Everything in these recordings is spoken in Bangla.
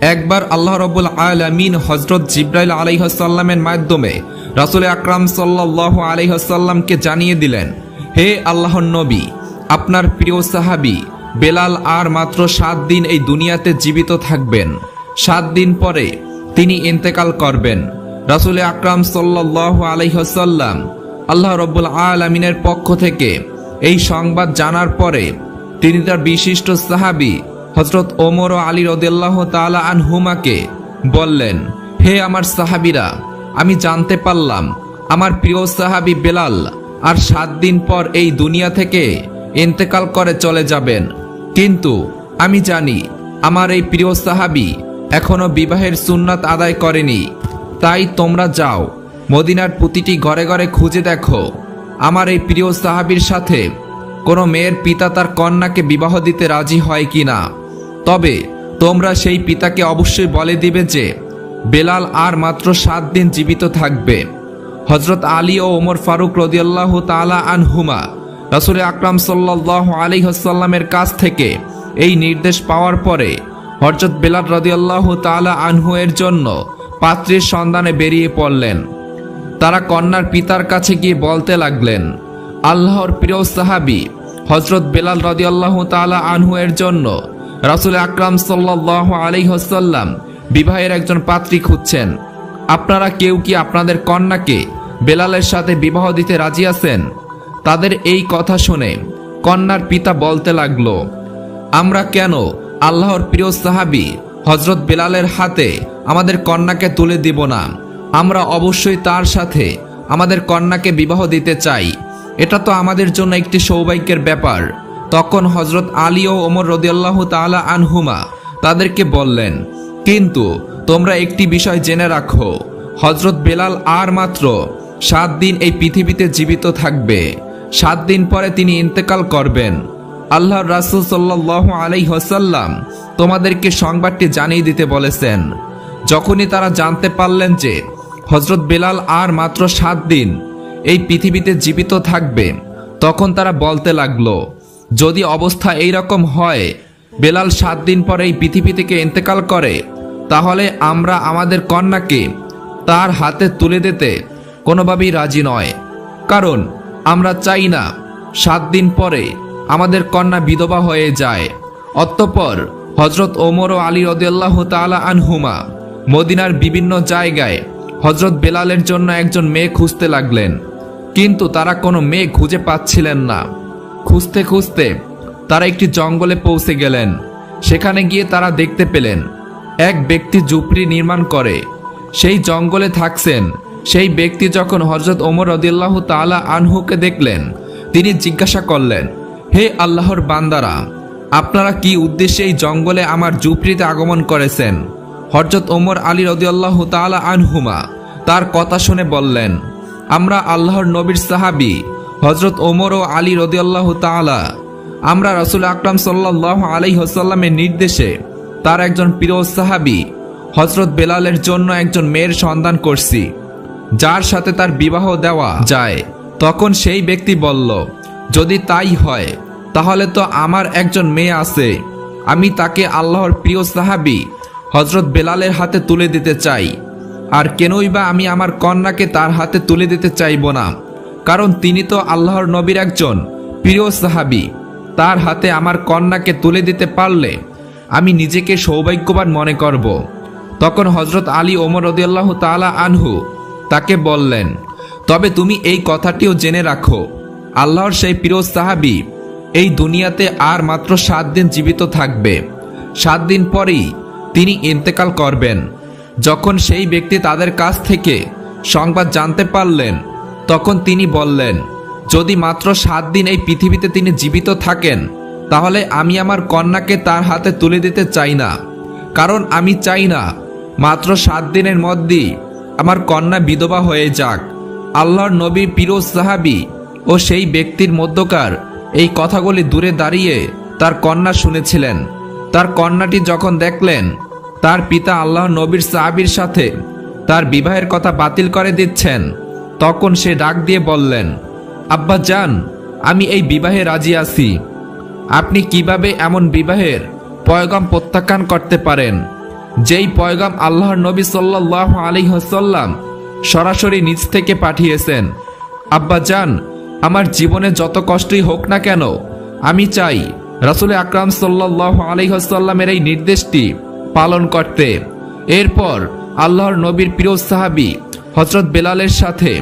একবার আল্লাহ রবুল আলমিন হজরত জিব্রাইল আলাইহসাল্লামের মাধ্যমে রাসুল আকরাম সাল্লাহ আলাইহসাল্লামকে জানিয়ে দিলেন, হে আল্লাহর নবী, আপনার প্রিয় সাহাবি বেলাল আর মাত্র সাত দিন এই দুনিয়াতে জীবিত থাকবেন। সাত দিন পরে তিনি ইন্তেকাল করবেন। রাসুল আকরাম সাল্লাহ আলাইহসাল্লাম আল্লাহ রব্বুল আলমিনের পক্ষ থেকে এই সংবাদ জানার পরে তিনি তার বিশিষ্ট সাহাবি হজরত ওমর ও আলী রদেল্লাহ তালা আনহুমাকে বললেন, হে আমার সাহাবিরা, আমি জানতে পারলাম, আমার প্রিয় সাহাবি বেলাল আর সাত দিন পর এই দুনিয়া থেকে ইন্তেকাল করে চলে যাবেন। কিন্তু আমি জানি, আমার এই প্রিয় সাহাবি এখনও বিবাহের সুন্নাত আদায় করেনি। তাই তোমরা যাও, মদিনার প্রতিটি ঘরে ঘরে খুঁজে দেখো। আমার এই প্রিয় সাহাবির সাথে কোনো মেয়ের পিতা তার কন্যাকে বিবাহ দিতে রাজি হয় কি না তবে তোমরা সেই পিতাকে অবশ্যই বলে দিবে যে, বেলাল আর মাত্র সাত দিন জীবিত থাকবে। হজরত আলী ও ওমর ফারুক রদিয়াল্লাহ তালা আনহুমা রাসুল আকরাম সাল্লাহ আলী হাসাল্লামের কাছ থেকে এই নির্দেশ পাওয়ার পরে হজরত বেলাল রদিয়াল্লাহ তালা আনহু এর জন্য পাত্রীর সন্ধানে বেরিয়ে পড়লেন। তারা কন্যার পিতার কাছে গিয়ে বলতে লাগলেন, আল্লাহর প্রিয় সাহাবি হজরত বেলাল রদিয়াল্লাহ তালা আনহু এর জন্য রাসুল আকরাম সাল্লাহ আলী হাসাল্লাম বিবাহের একজন পাত্রী খুঁজছেন। আপনারা কেউ কি আপনাদের কন্যাকে বেলালের সাথে বিবাহ দিতে রাজি আছেন? তাদের এই কথা শুনে কন্যার পিতা বলতে লাগল, আমরা কেন আল্লাহর প্রিয় সাহাবি হজরত বেলালের হাতে আমাদের কন্যাকে তুলে দিব না? আমরা অবশ্যই তার সাথে আমাদের কন্যাকে বিবাহ দিতে চাই। এটা তো আমাদের জন্য একটি সৌভাগ্যের ব্যাপার। তখন হজরত আলী ও ওমর রদিয়াল্লাহ তালা আনহুমা তাদেরকে বললেন, কিন্তু তোমরা একটি বিষয় জেনে রাখো হজরত বেলাল আর মাত্র সাত দিন এই পৃথিবীতে জীবিত থাকবে। সাত দিন পরে তিনি ইন্তেকাল করবেন। আল্লাহর রাসুল সাল্লাহ আলাই হোসাল্লাম তোমাদেরকে সংবাদটি জানিয়ে দিতে বলেছেন। যখনই তারা জানতে পারলেন যে হজরত বেলাল আর মাত্র সাত দিন এই পৃথিবীতে জীবিত থাকবে, তখন তারা বলতে লাগল যদি অবস্থা এই রকম হয়, বেলাল সাত দিন পরে এই পৃথিবী থেকে ইন্তেকাল করে, তাহলে আমরা আমাদের কন্যাকে তার হাতে তুলে দিতে কোনোভাবেই রাজি নয়। কারণ আমরা চাই না সাত দিন পরে আমাদের কন্যা বিধবা হয়ে যায়। অতঃপর হজরত ওমর ও আলী রদিয়াল্লাহ তালা আনহুমা মদিনার বিভিন্ন জায়গায় হজরত বেলালের জন্য একজন মেয়ে খুঁজতে লাগলেন। কিন্তু তারা কোনো মেয়ে খুঁজে পাচ্ছিলেন না। খুঁজতে খুঁজতে তারা একটি জঙ্গলে পৌঁছে গেলেন। সেখানে গিয়ে তারা দেখতে পেলেন, এক ব্যক্তি ঝুপড়ি নির্মাণ করে। সেই জঙ্গলে থাকছেন। সেই ব্যক্তি যখন হজরত ওমর রদিল্লাহ তালা আনহুকে দেখলেন, তিনি জিজ্ঞাসা করলেন, হে আল্লাহর বান্দারা, আপনারা কি উদ্দেশ্যে এই জঙ্গলে আমার ঝুপড়িতে আগমন করেছেন? হজরত ওমর আলী রদিয়াল্লাহ তালা আনহুমা তার কথা শুনে বললেন, আমরা আল্লাহর নবীর সাহাবি হজরত ওমর ও আলী রদিয়াল্লাহ তালা আমরা রসুল আকরাম সাল্লাহ আলী হোসাল্লামের নির্দেশে তার একজন প্রিয় সাহাবি, হজরত বেলালের জন্য একজন মেয়ের সন্ধান করছি, যার সাথে তার বিবাহ দেওয়া যায়। তখন সেই ব্যক্তি বলল, যদি তাই হয়, তাহলে তো আমার একজন মেয়ে আছে। আমি তাকে আল্লাহর প্রিয় সাহাবি, হজরত বেলালের হাতে তুলে দিতে চাই। আর কেনই বা আমি আমার কন্যাকে তার হাতে তুলে দিতে চাইব না? কারণ তিনি তো আল্লাহর নবীর একজন প্রিয় সাহাবি। তার হাতে আমার কন্যাকে তুলে দিতে পারলে আমি নিজেকে সৌভাগ্যবান মনে করব। তখন হজরত আলী ওমর রদিয়াল্লাহ তালা আনহু তাকে বললেন, তবে তুমি এই কথাটিও জেনে রাখো, আল্লাহর সেই প্রিয় সাহাবি এই দুনিয়াতে আর মাত্র সাত দিন জীবিত থাকবে। সাত দিন পরেই তিনি ইন্তেকাল করবেন। যখন সেই ব্যক্তি তাদের কাছ থেকে সংবাদ জানতে পারলেন তখন তিনি বললেন, যদি মাত্র সাত দিন এই পৃথিবীতে তিনি জীবিত থাকেন, তাহলে আমি আমার কন্যাকে তার হাতে তুলে দিতে চাই না। কারণ আমি চাই না, মাত্র সাত দিনের মধ্যেই আমার কন্যা বিধবা হয়ে যাক। আল্লাহর নবী পিরোজ সাহাবি ও সেই ব্যক্তির মধ্যকার এই কথাগুলি দূরে দাঁড়িয়ে তার কন্যা শুনেছিলেন। তার কন্যাটি যখন দেখলেন, তার পিতা আল্লাহ নবীর সাহাবির সাথে তার বিবাহের কথা বাতিল করে দিচ্ছেন। তখন সে ডাক দিয়ে বললেন, আব্বা যান, আমি এই বিবাহে রাজি আছি। আপনি কীভাবে এমন বিবাহের পয়গাম প্রত্যাখ্যান করতে পারেন? যেই পয়গাম আল্লাহর নবী সাল্লাহ আলী হাসাল্লাম সরাসরি নিজ থেকে পাঠিয়েছেন। আব্বা যান, আমার জীবনে যত কষ্টই হোক না কেন, আমি চাই রাসুল আকরাম সাল্লাহ আলহিহাসাল্লামের এই নির্দেশটি পালন করতে। এরপর আল্লাহর নবীর প্রিয় সাহাবি হজরত বেলালের সাথে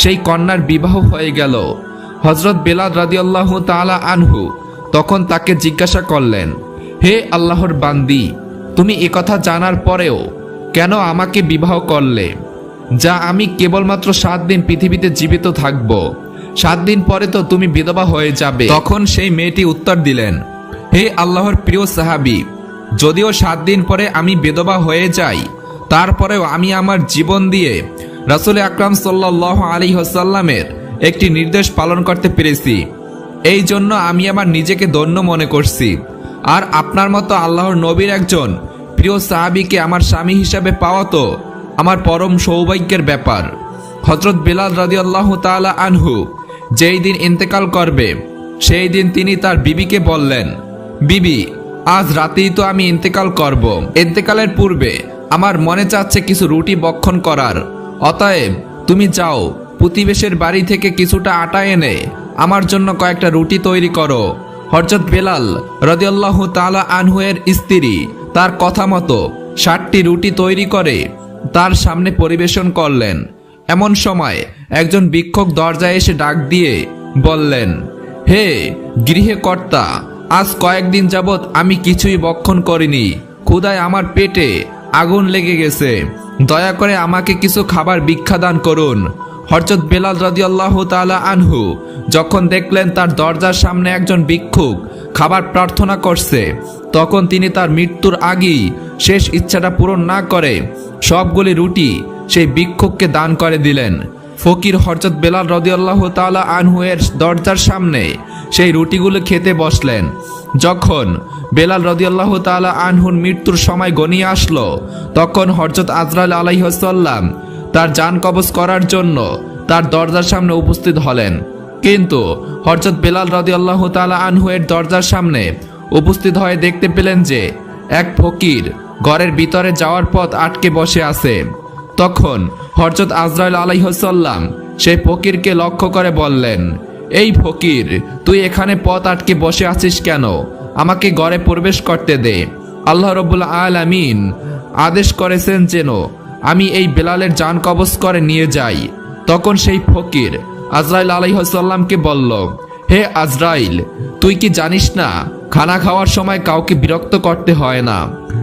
সেই কন্যার বিবাহ হয়ে গেল। হজরত বেলাল রাদিয়াল্লাহু তাআলা আনহু তখন তাকে জিজ্ঞাসা করলেন, হে আল্লাহর বান্দি, তুমি একথা জানার পরেও কেন আমাকে বিবাহ করলে, যা আমি কেবলমাত্র সাত দিন পৃথিবীতে জীবিত থাকব? সাত দিন পরে তো তুমি বিধবা হয়ে যাবে। তখন সেই মেয়েটি উত্তর দিলেন, হে আল্লাহর প্রিয় সাহাবি, যদিও সাত দিন পরে আমি বেদবা হয়ে যাই, তারপরেও আমি আমার জীবন দিয়ে রাসুল আকরাম সাল্লাহ আলী হাসাল্লামের একটি নির্দেশ পালন করতে পেরেছি। এই জন্য আমি আমার নিজেকে ধন্য মনে করছি। আর আপনার মতো আল্লাহর নবীর একজন প্রিয় সাহাবিকে আমার স্বামী হিসাবে পাওয়া তো আমার পরম সৌভাগ্যের ব্যাপার। হজরত বেলাল রাজি আল্লাহ তালা আনহু যেই দিন ইন্তেকাল করবে, সেই দিন তিনি তার বিবিকে বললেন, বিবি, আজ রাতেই তো আমি ইন্তেকাল করব। ইন্তেকালের পূর্বে আমার মনে চাচ্ছে কিছু রুটি বক্ষণ করার। অতএব তুমি যাও প্রতিবেশের বাড়ি থেকে কিছুটা আটা এনে আমার জন্য কয়েকটা রুটি তৈরি করো। হরজত বেলাল রদিয়াল্লাহ তালা আনহুয়ের স্ত্রী তার কথা মতো ষাটটি রুটি তৈরি করে তার সামনে পরিবেশন করলেন। এমন সময় একজন বিক্ষোভ দরজায় এসে ডাক দিয়ে বললেন, হে গৃহে কর্তা, আজ কয়েকদিন যাবৎ আমি কিছুই বক্ষণ করিনি। ক্ষুদায় আমার পেটে আগুন লেগে গেছে। দয়া করে আমাকে কিছু খাবার ভিক্ষা দান করুন। হরজত বেলাল রদিয়াল্লাহ তালা আনহু যখন দেখলেন তার দরজার সামনে একজন ভিক্ষুক খাবার প্রার্থনা করছে, তখন তিনি তার মৃত্যুর আগেই শেষ ইচ্ছাটা পূরণ না করে সবগুলি রুটি সেই ভিক্ষুককে দান করে দিলেন। ফকির হরজত বেলাল রদিয়াল্লাহ তাআলা আনহুয়ের দরজার সামনে সেই রুটিগুলো খেতে বসলেন। যখন বেলাল রদিয়াল্লাহ তাআলা আনহুর মৃত্যুর সময় গনিয়ে আসলো, তখন হরজত আজরাল আলাইহসাল্লাম তার যান কবজ করার জন্য তার দরজার সামনে উপস্থিত হলেন। কিন্তু হরজত বেলাল রদিয়াল্লাহ তাআলা আনহুয়ের দরজার সামনে উপস্থিত হয়ে দেখতে পেলেন যে, এক ফকির ঘরের ভিতরে যাওয়ার পথ আটকে বসে আছে। তখন হরজত আজরাইল আলাইহসাল্লাম সেই ফকিরকে লক্ষ্য করে বললেন, এই ফকির, তুই এখানে পথ আটকে বসে আছিস কেন? আমাকে ঘরে প্রবেশ করতে দে। আল্লাহ রবুল্লা আলামিন আদেশ করেছেন যেন আমি এই বেলালের যান কবজ করে নিয়ে যাই। তখন সেই ফকির আজরাইল আলাইহসাল্লামকে বলল, হে আজরাইল, তুই কি জানিস না, খানা খাওয়ার সময় কাউকে বিরক্ত করতে হয় না?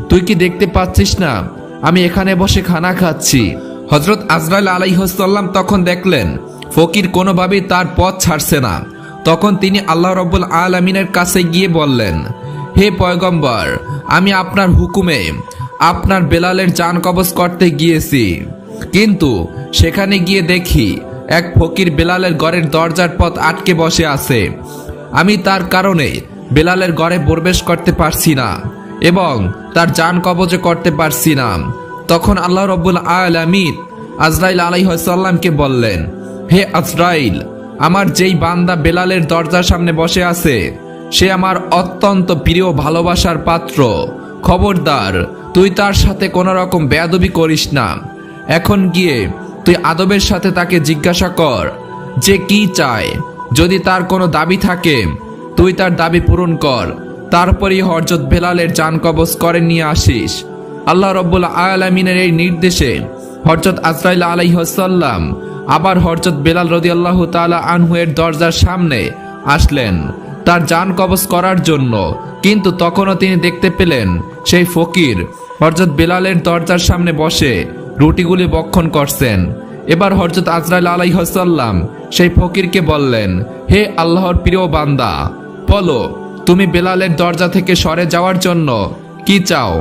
তুই কি দেখতে পাচ্ছিস না আমি এখানে বসে খানা খাচ্ছি। হজরত আজরাইল আলাইহসাল্লাম তখন দেখলেন, ফকির কোনোভাবেই তার পথ ছাড়ছে না। তখন তিনি আল্লাহ রব্বুল আলমিনের কাছে গিয়ে বললেন, হে পয়গম্বর, আমি আপনার হুকুমে আপনার বেলালের যান কবজ করতে গিয়েছি। কিন্তু সেখানে গিয়ে দেখি এক ফকির বেলালের ঘরের দরজার পথ আটকে বসে আছে। আমি তার কারণে বেলালের ঘরে প্রবেশ করতে পারছি না। এবং তার যান কবজে করতে পারছি না। তখন আল্লাহ রব্বুল আলমিন আজরাইল আলাইসাল্লামকে বললেন, হে আজরাইল, আমার যেই বান্দা বেলালের দরজার সামনে বসে আছে, সে আমার অত্যন্ত প্রিয় ভালোবাসার পাত্র। খবরদার, তুই তার সাথে কোনো রকম বেয়াদবি করিস না। এখন গিয়ে তুই আদবের সাথে তাকে জিজ্ঞাসা কর, যে কি চায়? যদি তার কোনো দাবি থাকে, তুই তার দাবি পূরণ কর। তারপরই হরজত বেলালের যান কবজ করে নিয়ে আসিস। আল্লাহ রব্বুল আলমিনের এই নির্দেশে হরজত আজরাইল আলাইহসাল্লাম আবার হরজত বেলাল রদি আল্লাহ তালা আনহুয়ের দরজার সামনে আসলেন। তার যান কবজ করার জন্য। কিন্তু তখনও তিনি দেখতে পেলেন সেই ফকির হরজত বেলালের দরজার সামনে বসে রুটিগুলি বক্ষণ করছেন। এবার হরজত আজরাইল আলাইহসাল্লাম সেই ফকিরকে বললেন, হে আল্লাহর প্রিয় বান্দা, বলো তুমি বেলালের দরজা থেকে সরে যাওয়ার জন্য কি চাও?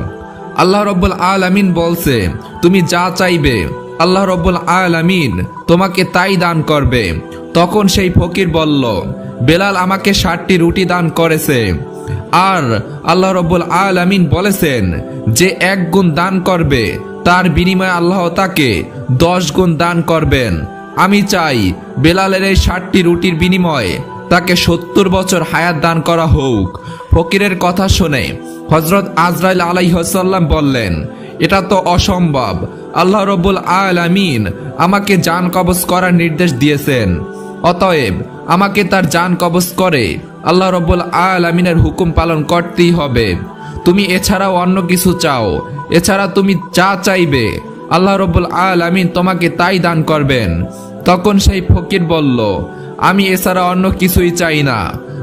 আল্লাহ রব্বুল আলামিন বলছে, তুমি যা চাইবে, আল্লাহ রব্বুল আলামিন তোমাকে তাই দান করবে। তখন সেই ফকির বলল, বেলাল আমাকে ষাটটি রুটি দান করেছে। আর আল্লাহ রব্বুল আলামিন বলেছেন যে এক গুণ দান করবে, তার বিনিময়ে আল্লাহ তাকে দশ গুণ দান করবেন। আমি চাই বেলালের এই ষাটটি রুটির বিনিময়ে তাকে সত্তর বছর হায়াত দান করা হোক। ফকিরের কথা শুনে হজরত আজরাইল আলাইহসাল্লাম বললেন, এটা তো অসম্ভব। আল্লাহ রব্বুল আলামিন আমাকে জান কবজ করার নির্দেশ দিয়েছেন। অতএব আমাকে তার জান কবজ করে আল্লাহ রব্বুল আলামিনের হুকুম পালন করতেই হবে। তুমি এছাড়াও অন্য কিছু চাও। এছাড়া তুমি যা চাইবে, আল্লাহ রব্বুল আলামিন তোমাকে তাই দান করবেন। তখন সেই ফকির বলল আমি এছাড়া অন্য কিছুই চাই না।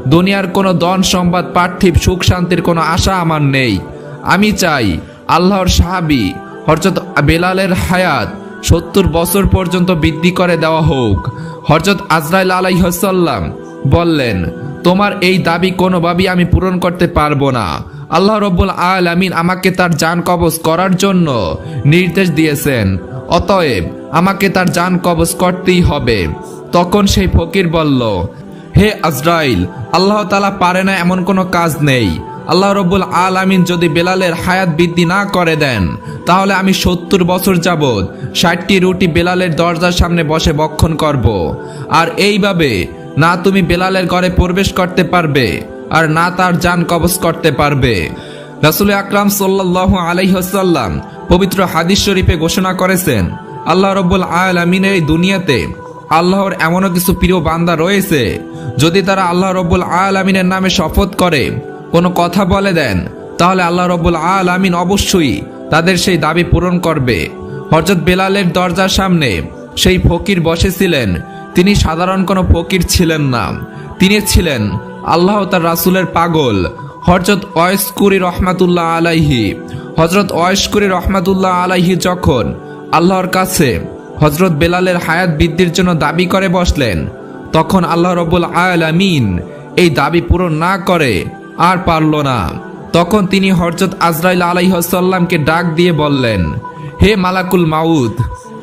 দুনিয়ার কোনো দন সম্বাদ পার্থিব সুখ, শান্তির কোনো আশা আমার নেই। আমি চাই আল্লাহর সাহাবি হরজত বেলালের হায়াত সত্তর বছর পর্যন্ত বৃদ্ধি করে দেওয়া হোক। হরজত আজরাইল আলাইহসাল্লাম বললেন, তোমার এই দাবি কোনোভাবেই আমি পূরণ করতে পারব না। আল্লাহ রব্বুল আলামিন আমাকে তার জান কবজ করার জন্য নির্দেশ দিয়েছেন। অতএব আমাকে তার জান কবজ করতেই হবে। তখন সেই ফকির বলল, হে আজরাইল, আল্লাহ তালা পারে না এমন কোনো কাজ নেই। আল্লাহ রব্বুল আলামিন যদি বেলালের হায়াত বৃদ্ধি না করে দেন, তাহলে আমি সত্তর বছর যাবৎ ষাটটি রুটি বেলালের দরজার সামনে বসে বক্ষণ করব। আর এইভাবে না তুমি বেলালের ঘরে প্রবেশ করতে পারবে, আর না তার যান কবজ করতে পারবে। রাসুল আকরাম সাল্লাহ আলাইহাল্লাম পবিত্র হাদিস শরীফে ঘোষণা করেছেন, আল্লাহ রব্বুল আলমিনের এই দুনিয়াতে আল্লাহর এমনও কিছু প্রিয় বান্দা রয়েছে, যদি তারা আল্লাহ রব্বুল আলমিনের নামে শপথ করে, কোনো কথা বলে দেন, তাহলে আল্লাহ রব্বুল আলমিন অবশ্যই তাদের সেই দাবি পূরণ করবে। হরজত বেলালের দরজার সামনে সেই ফকির বসেছিলেন, তিনি সাধারণ কোনো ফকির ছিলেন না, তিনি ছিলেন আল্লাহ তার রাসুলের পাগল হজরত ওয়স্কুরি রহমাতুল্লাহ আলাইহি। হজরত ওয়স্কুরি রহমাতুল্লাহ আলাইহি যখন আল্লাহর কাছে হজরত বেলালের হায়াত বৃদ্ধির জন্য দাবি করে বসলেন। তখন আল্লাহ রব্বুল আলামিন এই দাবি পূরণ না করে আর পারল না। তখন তিনি হরজত আজরাইল আলাইহসাল্লামকে ডাক দিয়ে বললেন, হে মালাকুল মাউদ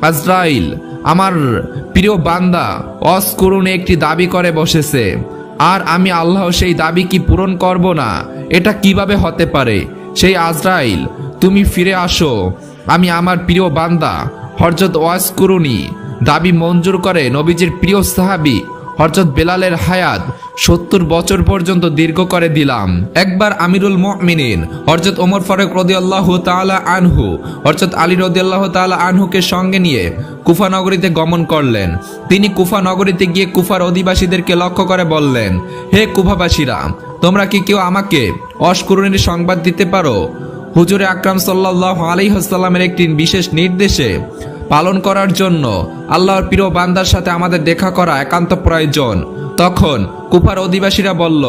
আজরাইল, আমার প্রিয় বান্দা অস্করুণে একটি দাবি করে বসেছে। আর আমি আল্লাহ সেই দাবি কি পূরণ করব না, এটা কীভাবে হতে পারে? সেই আজরাইল, তুমি ফিরে আসো। আমি আমার প্রিয় বান্দা হরজত ওয়াজ করুনি। দাবি মঞ্জুর করে নবীজির প্রিয় সাহাবি, হরজত বেলালের হায়াত সত্তর বছর পর্যন্ত দীর্ঘ করে দিলাম। একবার আমিরুল মুমিনিন, হরজত ওমর ফারুক রদি আল্লাহ তালা আনহু, হরজত আলী রদি আল্লাহ তালা আনহুকে সঙ্গে নিয়ে কুফা নগরীতে গমন করলেন। তিনি কুফা নগরীতে গিয়ে কুফার অধিবাসীদেরকে লক্ষ্য করে বললেন, হে কুফাবাসীরা, তোমরা কি কেউ আমাকে অস্করণীর সংবাদ দিতে পারো? হুজুরে আকরাম সাল্লাহ আলাইহাল্লামের একটি বিশেষ নির্দেশে পালন করার জন্য আল্লাহর প্রিয় বান্দার সাথে আমাদের দেখা করা একান্ত প্রয়োজন। তখন কুফার অধিবাসীরা বলল,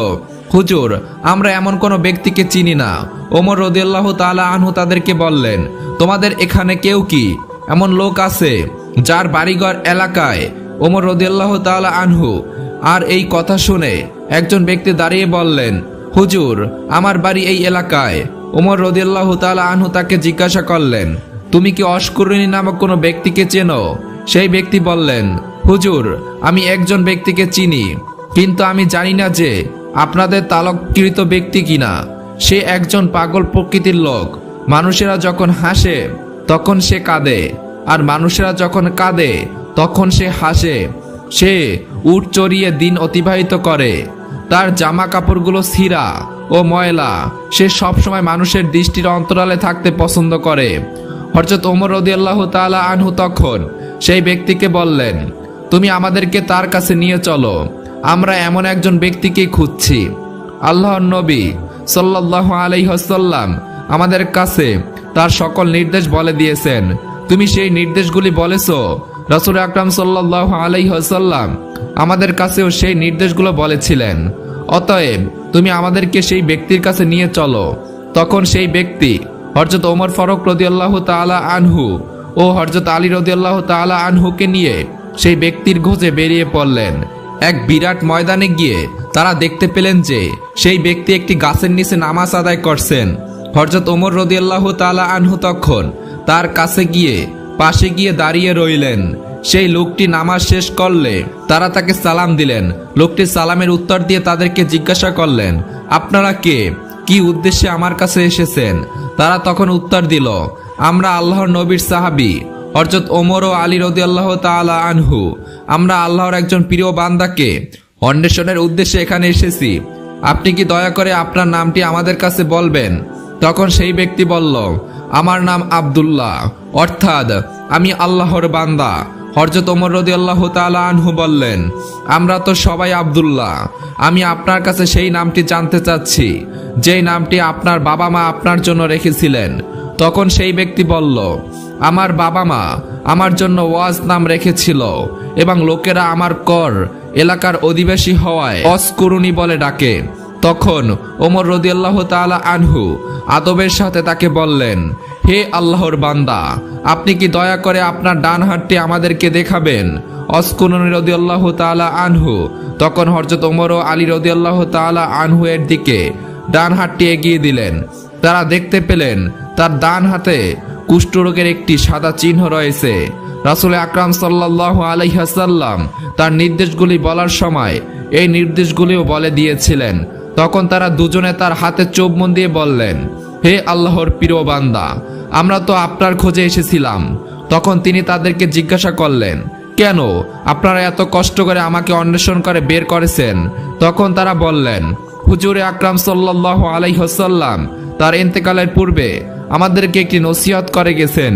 হুজুর, আমরা এমন কোনো ব্যক্তিকে চিনি না। ওমর রদিয়াল্লাহ তালা আনহু তাদেরকে বললেন, তোমাদের এখানে কেউ কি এমন লোক আছে যার বাড়িঘর এলাকায়? ওমর রদিয়াল্লাহ তালা আনহু আর এই কথা শুনে একজন ব্যক্তি দাঁড়িয়ে বললেন, হুজুর, আমার বাড়ি এই এলাকায়। ওমর রদিয়াল্লাহ তালা আনহু তাকে জিজ্ঞাসা করলেন, তুমি কি অস্করণী নামক কোনো ব্যক্তিকে চেনো? সেই ব্যক্তি বললেন, হুজুর, আমি একজন ব্যক্তিকে চিনি, কিন্তু আমি জানি না যে আপনাদের তালককৃত ব্যক্তি কিনা। সে একজন পাগল প্রকৃতির লোক। মানুষেরা যখন হাসে, তখন সে কাঁদে, আর মানুষেরা যখন কাঁদে, তখন সে হাসে। সে উট চড়িয়ে দিন অতিবাহিত করে। তার জামা কাপড়গুলো ছিঁড়া ও ময়লা। সে সবসময় মানুষের দৃষ্টির অন্তরালে থাকতে পছন্দ করে। হরজত ওমর রদিয়াল্লাহ তালা আনহু তখন সেই ব্যক্তিকে বললেন, তুমি আমাদেরকে তার কাছে নিয়ে চলো। আমরা এমন একজন ব্যক্তিকেই খুঁজছি। আল্লাহর নবী সাল্লাহ আলাইহসাল্লাম আমাদের কাছে তার সকল নির্দেশ বলে দিয়েছেন। তুমি সেই নির্দেশগুলি বলেছ রসুল আকরাম সাল্লাহ আলাইহসাল্লাম আমাদের কাছেও সেই নির্দেশগুলো বলেছিলেন। অতএব তুমি আমাদেরকে সেই ব্যক্তির কাছে নিয়ে চলো। তখন সেই ব্যক্তি হরজত ওমর ফারুক রদিয়াল্লাহ তালা আনহু ও হরজত আলী রদিয়াল্লাহ তালা আনহুকে নিয়ে সেই ব্যক্তির খোঁজে বেরিয়ে পড়লেন। এক বিরাট ময়দানে গিয়ে তারা দেখতে পেলেন যে সেই ব্যক্তি একটি গাছের নিচে নামাজ আদায় করছেন। হরজত ওমর রদিয়াল্লাহ তালা আনহু তখন তার কাছে গিয়ে পাশে গিয়ে দাঁড়িয়ে রইলেন। সেই লোকটি নামাজ শেষ করলে তারা তাকে সালাম দিলেন। লোকটি সালামের উত্তর দিয়ে তাদেরকে জিজ্ঞাসা করলেন, আপনারা কে? কি উদ্দেশ্যে আমার কাছে এসেছেন? তারা তখন উত্তর দিল, আমরা আল্লাহর নবীর সাহাবি অর্থাৎ ওমর ও আলী রদি আল্লাহ তালা আনহু। আমরা আল্লাহর একজন প্রিয় বান্দাকে অন্বেষণের উদ্দেশ্যে এখানে এসেছি। আপনি কি দয়া করে আপনার নামটি আমাদের কাছে বলবেন? তখন সেই ব্যক্তি বলল আমার নাম আব্দুল্লাহ। অর্থাৎ, আমি আল্লাহর বান্দা। হরজত ওমর রদি আল্লাহ আনহু বললেন, আমরা তো সবাই আবদুল্লাহ। আমি আপনার কাছে সেই নামটি জানতে চাচ্ছি। যেই নামটি আপনার বাবা মা আপনার জন্য রেখেছিলেন। তখন সেই ব্যক্তি বলল, আমার বাবা মা আমার জন্য ওয়াজ নাম রেখেছিল এবং লোকেরা আমার কর এলাকার অধিবাসী হওয়ায় অস্করুণী বলে ডাকে। তখন ওমর রদিয়াল্লাহ তাআলা আনহু আদবের সাথে তাকে বললেন, হে আল্লাহর বান্দা, আপনি কি দয়া করে আপনার ডান হাতটি আমাদেরকে দেখাবেন? অস্কুরুনি রদিয়াল্লাহ তাআলা আনহু তখন হরজত ওমর ও আলী রদিয়াল্লাহ তাআলা আনহু এর দিকে ডান হাতটি এগিয়ে দিলেন। তারা দেখতে পেলেন তার ডান হাতে কুষ্ঠরোগের একটি সাদা চিহ্ন রয়েছে। রাসুল আকরাম সাল্লাহ আলাইহাসাল্লাম তার নির্দেশগুলি বলার সময় এই নির্দেশগুলিও বলে দিয়েছিলেন তখন তারা দুজনে তার হাতে চোপমন দিয়ে বললেন, হে আল্লাহর প্রিয় বান্দা, আমরা তো আপনার খোঁজে এসেছিলাম। তখন তিনি তাদেরকে জিজ্ঞাসা করলেন, কেন আপনারা এত কষ্ট করে আমাকে অন্বেষণ করে বের করেছেন? তখন তারা বললেন, হুজুরে আকরাম সাল্লাহ আলাইহসাল্লাম তার ইন্তেকালের পূর্বে আমাদেরকে একটি নসিহত করে গেছেন।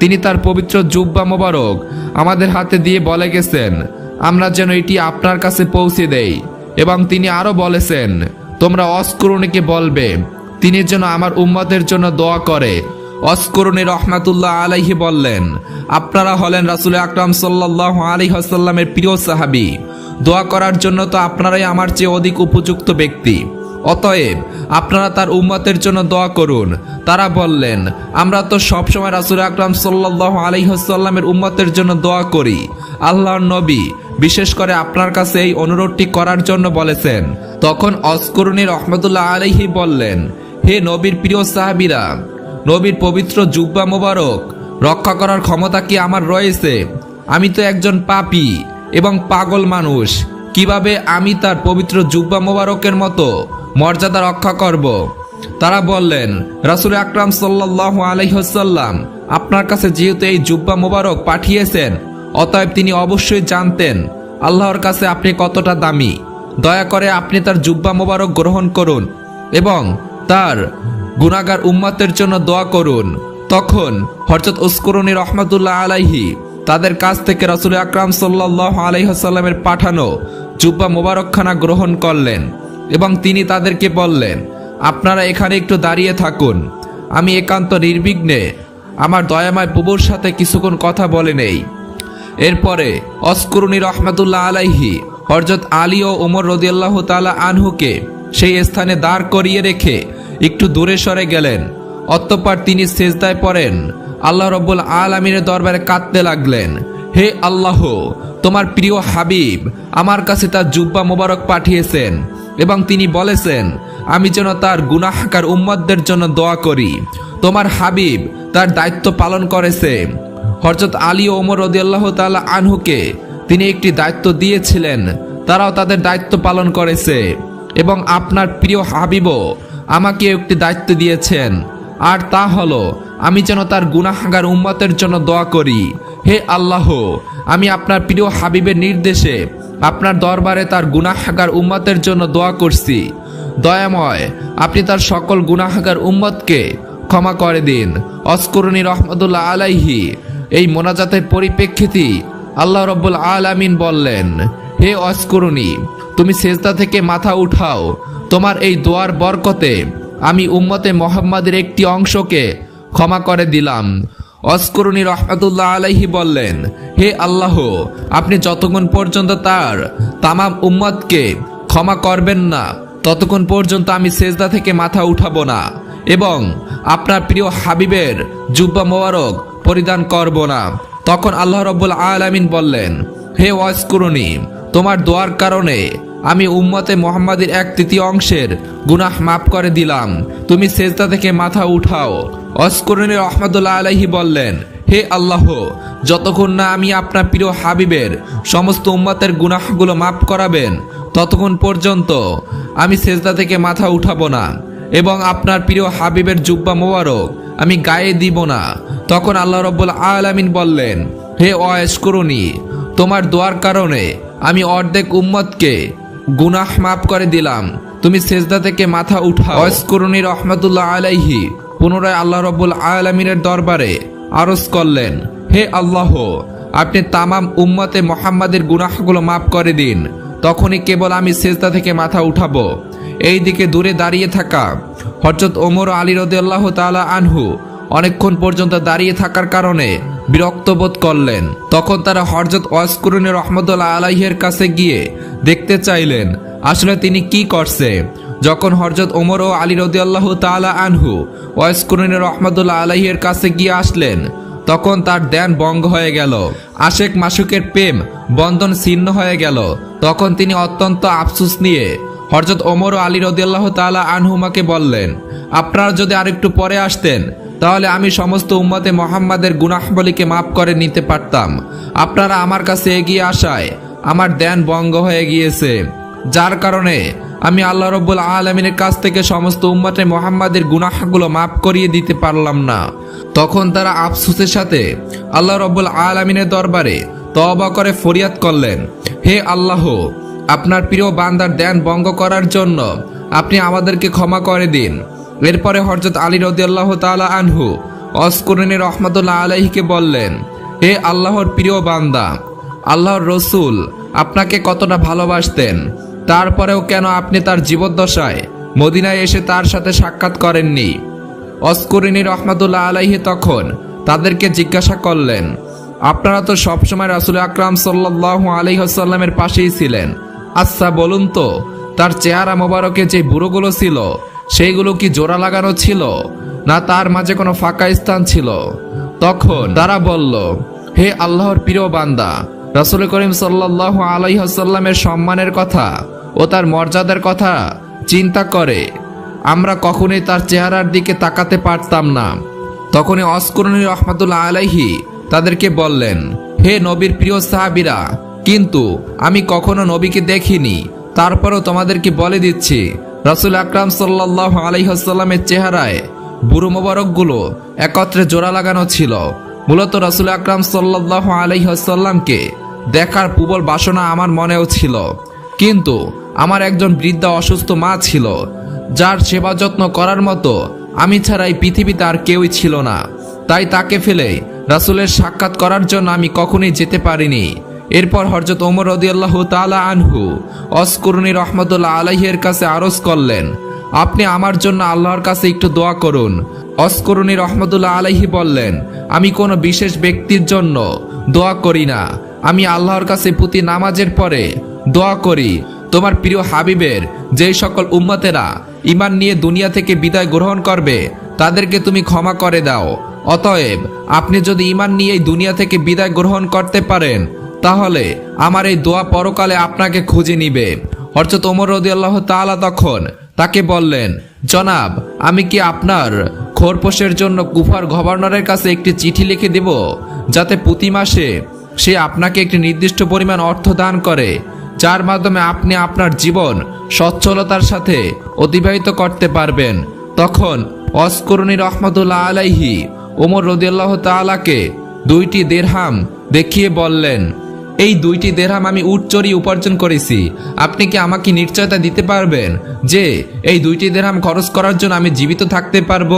তিনি তার পবিত্র জুব্বা মোবারক আমাদের হাতে দিয়ে বলে গেছেন, আমরা যেন এটি আপনার কাছে পৌঁছে দেই। এবং তিনি আরও বলেছেন, তোমরা অস্করণীকে বলবে, তিনি যেন আমার উম্মতের জন্য দোয়া করে। অস্করণী রহমাতুল্লাহ আলাইহি বললেন, আপনারা হলেন রাসুল আকরাম সাল্লাহ আলী হাসাল্লামের প্রিয় সাহাবি। দোয়া করার জন্য তো আপনারাই আমার চেয়ে অধিক উপযুক্ত ব্যক্তি। অতএব, আপনারা তার উম্মতের জন্য দোয়া করুন। তারা বললেন, আমরা তো সবসময় রাসুল আকরাম সাল্লাহ আলহিহাসাল্লামের উম্মতের জন্য দোয়া করি। আল্লাহর নবী বিশেষ করে আপনার কাছে এই অনুরোধটি করার জন্য বলেছেন। তখন অস্করণী রহমতুল্লাহ আলহি বললেন, হে নবীর প্রিয় সাহাবিরা, নবীর পবিত্র জুব্বা মোবারক, রক্ষা করার ক্ষমতা কি আমার রয়েছে? আমি তো একজন পাপি এবং পাগল মানুষ। কীভাবে আমি তার পবিত্র জুব্বা মোবারকের মতো মর্যাদা রক্ষা করব? তারা বললেন, রাসুল আকরাম সাল্লাহ আলহ্লাম আপনার কাছে যেহেতু এই জুব্বা মোবারক পাঠিয়েছেন অতএব তিনি অবশ্যই জানতেন, আল্লাহর কাছে আপনি কতটা দামি। দয়া করে আপনি তার জুব্বা মোবারক গ্রহণ করুন এবং তার গুনাগার উম্মাতের জন্য দোয়া করুন। তখন হরজত উস্করণী রহমতুল্লাহ আলাইহি তাদের কাছ থেকে রাসুল আকরাম সাল্লাহ আলাইসাল্লামের পাঠানো জুব্বা মোবারকখানা গ্রহণ করলেন এবং তিনি তাদেরকে বললেন, আপনারা এখানে একটু দাঁড়িয়ে থাকুন। আমি একান্ত নির্বিঘ্নে আমার দয়াময় প্রভুর সাথে কিছুক্ষণ কথা বলে নেই। এরপরে, অস্করুনি রহমাতুল্লাহ আলাইহি হরজত আলী ও ওমর রদিয়াল্লাহ তালা আনহুকে সেই স্থানে দাঁড় করিয়ে রেখে একটু দূরে সরে গেলেন। অতঃপর তিনি সেজদায় পড়েন। আল্লাহ রব্বুল আলমিনের দরবারে কাঁদতে লাগলেন, হে আল্লাহ, তোমার প্রিয় হাবিব আমার কাছে তার জুব্বা মোবারক পাঠিয়েছেন এবং তিনি বলেছেন, আমি যেন তার গুনাহাকার উম্মতদের জন্য দোয়া করি। তোমার হাবিব তার দায়িত্ব পালন করেছে। হরজত আলী ওমর রদিয়াল্লাহ তালা আনহুকে তিনি একটি দায়িত্ব দিয়েছিলেন। তারাও তাদের দায়িত্ব পালন করেছে এবং আপনার প্রিয় হাবিবও আমাকে একটি দায়িত্ব দিয়েছেন। আর তা হলো, আমি যেন তার গুনাহাগার উম্মতের জন্য দোয়া করি। হে আল্লাহ, আমি আপনার প্রিয় হাবিবের নির্দেশে আপনার দরবারে তার গুনাহাগার উম্মতের জন্য দোয়া করছি। দয়াময়, আপনি তার সকল গুনাহাগার উম্মতকে ক্ষমা করে দিন। অস্করণী রহমতুল্লাহ আলাইহি এই মোনাজাতের পরিপ্রেক্ষিতেই আল্লাহ রব্বুল আলামিন বললেন, হে অস্করণী, তুমি সেজদা থেকে মাথা উঠাও। তোমার এই দোয়ার বরকতে আমি উম্মতে মোহাম্মদের একটি অংশকে ক্ষমা করে দিলাম। অস্করণী রহমতুল্লাহ আলাইহি বললেন, হে আল্লাহ, আপনি যতক্ষণ পর্যন্ত তার তামাম উম্মতকে ক্ষমা করবেন না, ততক্ষণ পর্যন্ত আমি সেজদা থেকে মাথা উঠাবো না। এবং আপনার প্রিয় হাবিবের জুব্বা মোবারক পরিধান করব না। তখন আল্লাহ রব্বুল আলামিন বললেন, হে ওয়াস্করণী তোমার দোয়ার কারণে আমি উম্মতে মোহাম্মদের এক তৃতীয় অংশের গুনাহ মাফ করে দিলাম। তুমি সেজদা থেকে মাথা উঠাও। অস্করণী রহমতুল্লাহ আলাইহি বললেন, হে আল্লাহ, যতক্ষণ না আমি আপনার প্রিয় হাবিবের সমস্ত উম্মতের গুনাহগুলো মাফ করাবেন, ততক্ষণ পর্যন্ত আমি সেজদা থেকে মাথা উঠাবো না এবং আপনার প্রিয় হাবিবের জুব্বা মোবারক আমি গায়ে দিব না। তখন আল্লাহ রব্বুল আলামিন বললেন, হে অয়স্করণী তোমার দোয়ার কারণে আমি অর্ধেক উম্মতকে গুনাহ মাফ করে দিলাম। তুমি সেজদা থেকে মাথা উঠাও। অস্করণী রহমতুল্লাহ আলাইহি পুনরায় আল্লাহ রব্বুল আলমিনের দরবারে আরজ করলেন, হে আল্লাহ, আপনি তামাম উম্মতে মোহাম্মদের গুনাহগুলো মাফ করে দিন। তখনই কেবল আমি সেজদা থেকে মাথা উঠাবো। এই দিকে দূরে দাঁড়িয়ে থাকা হজরত ওমর আলী রদিয়াল্লাহ তালা আনহু অনেকক্ষণ পর্যন্ত দাঁড়িয়ে থাকার কারণে বিরক্ত বোধ করলেন। তখন তারা হরজত ওয়াসকুরুনি রহমতুল্লাহ আলাইহের কাছে গিয়ে দেখতে চাইলেন, আসলে তিনি কি করছে? যখন হরজত ওমর ও আলী রদিয়াল্লাহ তালা আনহু ওয়াসকুরুনি রহমতুল্লাহ আলাইহের কাছে গিয়ে আসলেন, তখন তার ধ্যান ভঙ্গ হয়ে গেল, আশেক মাসুকের প্রেম বন্ধন ছিন্ন হয়ে গেল। তখন তিনি অত্যন্ত আফসুস নিয়ে হরজত ওমর ও আলী রদিয়াল্লাহ তালা আনহুমাকে বললেন, আপনারা যদি আরেকটু পরে আসতেন তাহলে আমি সমস্ত উম্মতে মোহাম্মদের গুনাহবলিকে মাফ করে নিতে পারতাম। আপনারা আমার কাছে এগিয়ে আসায় আমার ধ্যান ভঙ্গ হয়ে গিয়েছে। যার কারণে আমি আল্লাহ রব্বুল আলমিনের কাছ থেকে সমস্ত উম্মতে মোহাম্মদের গুনাহগুলো মাফ করিয়ে দিতে পারলাম না। তখন তারা আফসুসের সাথে আল্লাহ রব্বুল আলমিনের দরবারে তবা করে ফরিয়াদ করলেন, হে আল্লাহ, আপনার প্রিয় বান্দার ধ্যান ভঙ্গ করার জন্য আপনি আমাদেরকে ক্ষমা করে দিন। এরপরে হরজত আলী রদিয়াল্লাহ তালা আনহু অস্করণী রহমতুল্লাহ আলাইহিকে বললেন, হে আল্লাহর প্রিয় বান্দা, আল্লাহর রসুল আপনাকে কতটা ভালোবাসতেন, তারপরেও কেন আপনি তার জীবদ্দশায় মদিনায় এসে তার সাথে সাক্ষাৎ করেননি? অস্করিনী রহমতুল্লাহ আলাইহি তখন তাদেরকে জিজ্ঞাসা করলেন, আপনারা তো সবসময় রাসুল আকরাম সাল্লাহ আলহিহাসাল্লামের পাশেই ছিলেন। আচ্ছা বলুন তো, তার চেহারা মোবারকে যে বুড়োগুলো ছিল সেইগুলো কি জোড়া লাগানো ছিল? না তার মাঝে কোনো ফাঁকা স্থান ছিল? তখন তারা বলল, হে আল্লাহর প্রিয় বান্দা, রাসুল করিম সাল্লাহ আলাইহাসাল্লামের সম্মানের কথা ও তার মর্যাদার কথা চিন্তা করে। আমরা কখনোই তার চেহারার দিকে তাকাতে পারতাম না। তখনই অস্করণী রহমতুল্লাহ আলাইহি তাদেরকে বললেন, হে নবীর প্রিয় সাহাবিরা, কিন্তু আমি কখনো নবীকে দেখিনি। তারপরও তোমাদেরকে বলে দিচ্ছি রাসুল আকরাম সাল্লাহ আলাইহাসাল্লামের চেহারায় বুড়ো মোবারকগুলো একত্রে জোড়া লাগানো ছিল। মূলত রাসুল আকরাম সাল্লাহ আলাইহাসাল্লামকে দেখার প্রবল বাসনা আমার মনেও ছিল। কিন্তু আমার একজন বৃদ্ধা অসুস্থ মা ছিল, যার সেবা যত্ন করার মতো আমি ছাড়া এই পৃথিবীতে আর কেউই ছিল না। তাই তাকে ফেলে রাসুলের সাক্ষাৎ করার জন্য আমি কখনোই যেতে পারিনি। এরপর হরজত ওমর রদিয়াল্লাহ তালা আনহু অস্করুণী রহমতুল্লাহ আলাইহের কাছে আরজ করলেন, আপনি আমার জন্য আল্লাহর কাছে একটু দোয়া করুন। অস্করুণী রহমতুল্লাহ আলাইহি বললেন, আমি কোনো বিশেষ ব্যক্তির জন্য দোয়া করি না। আমি আল্লাহর কাছে প্রতি নামাজের পরে দোয়া করি। তোমার প্রিয় হাবিবের যেই সকল উম্মতেরা ইমান নিয়ে দুনিয়া থেকে বিদায় গ্রহণ করবে, তাদেরকে তুমি ক্ষমা করে দাও। অতএব আপনি যদি ইমান নিয়ে এই দুনিয়া থেকে বিদায় গ্রহণ করতে পারেন তাহলে আমার এই দোয়া পরকালে আপনাকে খুঁজে নিবে। হরচত ওমর আল্লাহ তালা তখন তাকে বললেন, জনাব, আমি কি আপনার খোরপোশের জন্য কুফার গভর্নরের কাছে একটি চিঠি লিখে দেব, যাতে প্রতি মাসে সে আপনাকে একটি নির্দিষ্ট পরিমাণ অর্থ দান করে, যার মাধ্যমে আপনি আপনার জীবন সচ্ছলতার সাথে অতিবাহিত করতে পারবেন? তখন অস্করণী রহমতুল্লাহ আলাইহি ওমর রদিয়াল্লাহ তালাকে দুইটি দেড়হাম দেখিয়ে বললেন এই দুইটি দেরহাম আমি উচ্চরি উপার্জন করেছি। আপনি কি আমাকে নিশ্চয়তা দিতে পারবেন যে এই দুইটি দেরহাম খরচ করার জন্য আমি জীবিত থাকতে পারব?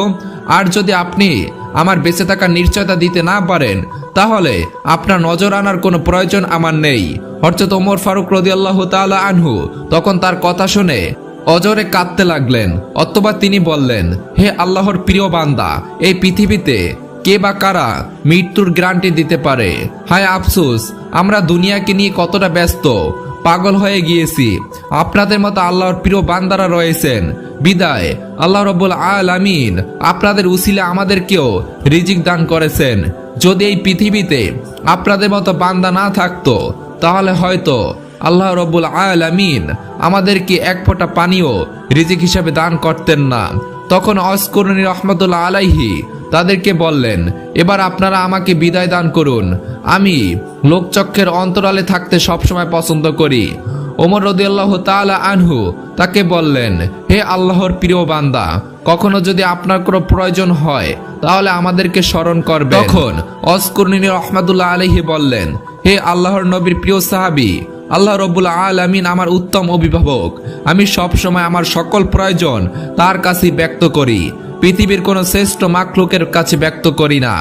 আর যদি আপনি আমার বেঁচে থাকার নিশ্চয়তা দিতে না পারেন, তাহলে আপনার নজর আনার কোনো প্রয়োজন আমার নেই। হরচত ওমর ফারুক রদিয়াল্লাহ তালা আনহু তখন তার কথা শুনে অজরে কাঁদতে লাগলেন, অথবা তিনি বললেন, হে আল্লাহর প্রিয় বান্দা, এই পৃথিবীতে কে বা কারা মৃত্যুর গ্রান্টি দিতে পারে? হায় আফসোস, আমরা দুনিয়াকে নিয়ে কতটা ব্যস্ত, পাগল হয়ে গিয়েছি। আপনাদের মতো আল্লাহর প্রিয় বান্দারা রয়েছেন। বিদায়, আল্লাহ রব্বুল আলামিন আপনাদের উসিলে আমাদেরকেও রিজিক দান করেছেন। যদি এই পৃথিবীতে আপনাদের মতো বান্দা না থাকতো, তাহলে হয়তো আল্লাহ রব্বুল আলামিন আমাদেরকে এক ফোঁটা পানিও রিজিক হিসাবে দান করতেন না। তখন অস্করণী রহমতুল্লাহ আলাইহি তাদেরকে বললেন, এবার আপনারা আমাকে বিদায় দান করুন। আমি লোকচক্ষের অন্তরালে থাকতে সবসময় পছন্দ করি। ওমর রদিয়াল্লাহ তালা আনহু তাকে বললেন, হে আল্লাহর প্রিয় বান্দা, কখনো যদি আপনার কোনো প্রয়োজন হয়, তাহলে আমাদেরকে স্মরণ করবে তখন অস্করণী রহমাতুল্লাহ আলহি বললেন, হে আল্লাহর নবীর প্রিয় সাহাবি, আল্লাহ রব্বুল আলামিন আমার উত্তম অভিভাবক। আমি সব সময় আমার সকল প্রয়োজন তার কাছে ব্যক্ত করি। পৃথিবীর কোনো শ্রেষ্ঠ মাকলুকের কাছে ব্যক্ত করি না।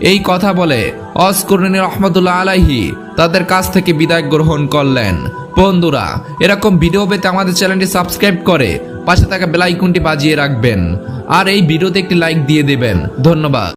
এই কথা বলে অস্করণী রহমতুল্লাহ আলাহি তাদের কাছ থেকে বিদায় গ্রহণ করলেন। বন্ধুরা, এরকম ভিডিও পেতে আমাদের চ্যানেলটি সাবস্ক্রাইব করে পাশে থাকা বেলাইকনটি বাজিয়ে রাখবেন। আর এই ভিডিওতে একটি লাইক দিয়ে দেবেন। ধন্যবাদ।